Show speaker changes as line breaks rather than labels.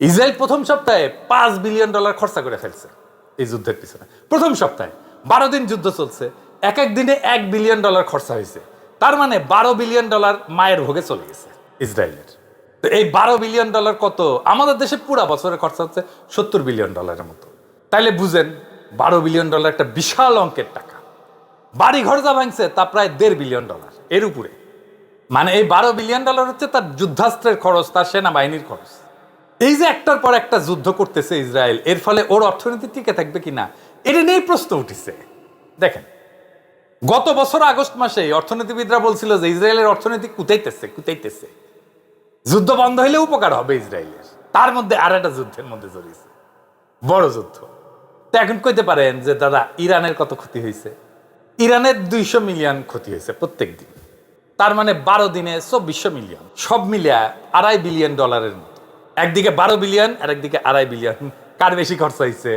Israel প্রথম সপ্তাহে পাঁচ বিলিয়ন ডলার খরচা করে ফেলছে এই যুদ্ধের পিছনে। প্রথম সপ্তাহে বারো দিন যুদ্ধ চলছে, এক এক দিনে এক বিলিয়ন ডলার খরচা হয়েছে। তার মানে বারো বিলিয়ন ডলার মায়ের ভোগে চলে গেছে ইসরায়েলের। তো এই বারো বিলিয়ন ডলার কত? আমাদের দেশে পুরা বছরের খরচা হচ্ছে সত্তর বিলিয়ন ডলারের মতো। তাইলে বুঝেন, বারো বিলিয়ন ডলার একটা বিশাল অঙ্কের টাকা। বাড়ি ঘর যা ভাঙছে তা প্রায় দেড় বিলিয়ন ডলার এর উপরে। মানে এই বারো বিলিয়ন ডলার হচ্ছে তার যুদ্ধাস্ত্রের খরচ, তার সেনাবাহিনীর খরচ। এই যে একটার পর একটা যুদ্ধ করতেছে ইসরায়েল, এর ফলে ওর অর্থনীতি টিকে থাকবে কিনা এটা নিয়েই প্রশ্ন উঠেছে। দেখেন, গত বছর আগস্ট মাসে অর্থনীতিবিদরা বলছিল যে ইসরায়েলের অর্থনীতি কুতাইতেছে কুতাইতেছে। যুদ্ধ বন্ধ হইলে উপকার হবে ইসরায়েলের। তার মধ্যে আর একটা যুদ্ধের মধ্যে জড়িয়েছে। বড় যুদ্ধ। তো এখন কইতে পারেন যে, দাদা, ইরানের কত ক্ষতি হয়েছে ইরানের দুইশো মিলিয়ন ক্ষতি হয়েছে প্রত্যেক দিন তার মানে বারো দিনে চব্বিশশো মিলিয়ন। সব মিলিয়া আড়াই বিলিয়ন ডলারের মতো একদিকে বারো বিলিয়ন আর একদিকে আড়াই বিলিয়ন। কার বেশি খরচা হয়েছে